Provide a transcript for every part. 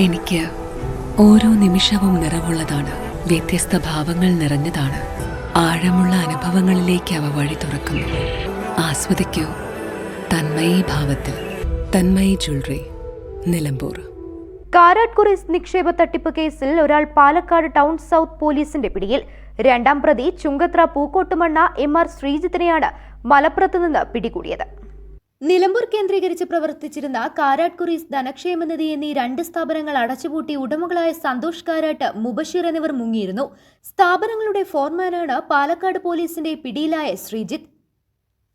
എനിക്ക് ഓരോ നിമിഷവും നിറവുള്ളതാണ്. വ്യത്യസ്ത ഭാവങ്ങൾ നിറഞ്ഞതാണ്. ആഴമുള്ള അനുഭവങ്ങളിലേക്ക് അവ വഴി തുറക്കുന്നു. ആസ്വദിക്കൂ. തന്മയി ഭാവത്തിൽ. തന്മയി ജ്വല്ലറി. നിലമ്പൂർ. കാരാട്ട് കുറീസ് നിക്ഷേപ തട്ടിപ്പ് കേസിൽ ഒരാൾ പാലക്കാട് ടൗൺ സൗത്ത് പോലീസിന്റെ പിടിയിൽ. രണ്ടാം പ്രതി ചുങ്കത്ര പൂക്കോട്ടുമണ്ണ എം ആർ ശ്രീജിത്തിനെയാണ് മലപ്പുറത്ത് നിന്ന് പിടികൂടിയത്. നിലമ്പൂർ കേന്ദ്രീകരിച്ച് പ്രവർത്തിച്ചിരുന്ന കാരാട്ട് കുറീസ് ധനക്ഷേമ നിധി എന്നീ രണ്ട് സ്ഥാപനങ്ങൾ അടച്ചുപൂട്ടി ഉടമകളായ സന്തോഷ് കാരാട്ട് മുബഷീർ എന്നിവർ മുങ്ങിയിരുന്നു. സ്ഥാപനങ്ങളുടെ ഫോർമാനാണ് പാലക്കാട് പോലീസിന്റെ പിടിയിലായ ശ്രീജിത്ത്.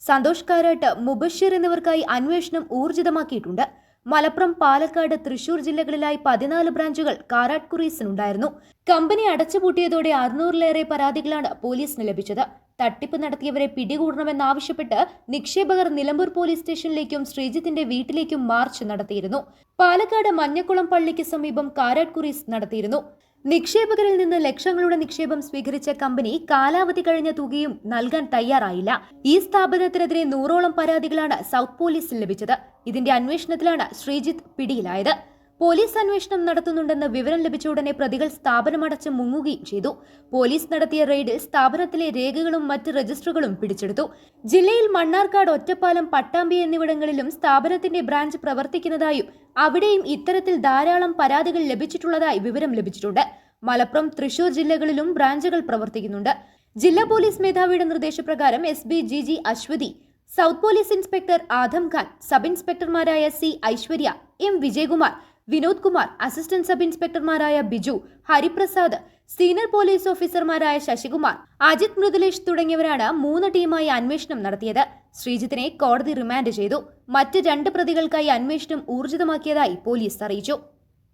സന്തോഷ് കാരാട്ട് മുബഷീർ എന്നിവർക്കായി അന്വേഷണം ഊർജിതമാക്കിയിട്ടുണ്ട്. മലപ്പുറം പാലക്കാട് തൃശൂർ ജില്ലകളിലായി പതിനാല് ബ്രാഞ്ചുകൾ കാരാട്ട് കുറീസിനുണ്ടായിരുന്നു കമ്പനി അടച്ചുപൂട്ടിയതോടെ അറുന്നൂറിലേറെ പരാതികളാണ് പോലീസിന് ലഭിച്ചത്. തട്ടിപ്പ് നടത്തിയവരെ പിടികൂടണമെന്നാവശ്യപ്പെട്ട് നിക്ഷേപകർ നിലമ്പൂർ പോലീസ് സ്റ്റേഷനിലേക്കും ശ്രീജിത്തിന്റെ വീട്ടിലേക്കും മാർച്ച് നടത്തിയിരുന്നു. പാലക്കാട് മഞ്ഞക്കുളം പള്ളിക്ക് സമീപം കാരാട്ട് കുറീസ് നടത്തിയിരുന്നു. നിക്ഷേപകരിൽ നിന്ന് ലക്ഷങ്ങളുടെ നിക്ഷേപം സ്വീകരിച്ച കമ്പനി കാലാവധി കഴിഞ്ഞ തുകയും നൽകാൻ തയ്യാറായില്ല. ഈ സ്ഥാപനത്തിനെതിരെ നൂറോളം പരാതികളാണ് സൗത്ത് പോലീസിൽ ലഭിച്ചത്. ഇതിന്റെ അന്വേഷണത്തിലാണ് ശ്രീജിത്ത് പിടിയിലായത്. പോലീസ് അന്വേഷണം നടത്തുന്നുണ്ടെന്ന് വിവരം ലഭിച്ച ഉടനെ പ്രതികൾ സ്ഥാപനമടച്ച് മുങ്ങുകയും ചെയ്തു. പോലീസ് നടത്തിയ റെയ്ഡിൽ സ്ഥാപനത്തിലെ രേഖകളും മറ്റ് രജിസ്റ്ററുകളും പിടിച്ചെടുത്തു. ജില്ലയിൽ മണ്ണാർക്കാട് ഒറ്റപ്പാലം പട്ടാമ്പി എന്നിവിടങ്ങളിലും സ്ഥാപനത്തിന്റെ ബ്രാഞ്ച് പ്രവർത്തിക്കുന്നതായും അവിടെയും ഇത്തരത്തിൽ ധാരാളം പരാതികൾ ലഭിച്ചിട്ടുള്ളതായി വിവരം ലഭിച്ചിട്ടുണ്ട്. മലപ്പുറം തൃശൂർ ജില്ലകളിലും ബ്രാഞ്ചുകൾ പ്രവർത്തിക്കുന്നുണ്ട്. ജില്ലാ പോലീസ് മേധാവിയുടെ നിർദ്ദേശപ്രകാരം S B G G Aswathy south police inspector Adam Khan sub ഇൻസ്പെക്ടർമാരായ C Aiswarya M Vijayakumar Vinod Kumar assistant sub ഇൻസ്പെക്ടർമാരായ Biju Hariprasad senior police ഓഫീസർമാരായ ശശികുമാർ അജിത് മൃദുലേഷ് തുടങ്ങിയവരാണ് മൂന്ന് ടീമായി അന്വേഷണം നടത്തിയത്. ശ്രീജിത്തിനെ കോടതി റിമാൻഡ് ചെയ്തു. മറ്റ് രണ്ട് പ്രതികൾക്കായി അന്വേഷണം ഊർജിതമാക്കിയതായി പോലീസ് അറിയിച്ചു.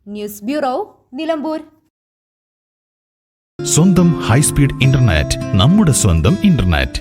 News bureau Nilambur. സ്വന്തം ഹൈസ്പീഡ് ഇന്റർനെറ്റ് നമ്മുടെ സ്വന്തം ഇന്റർനെറ്റ്.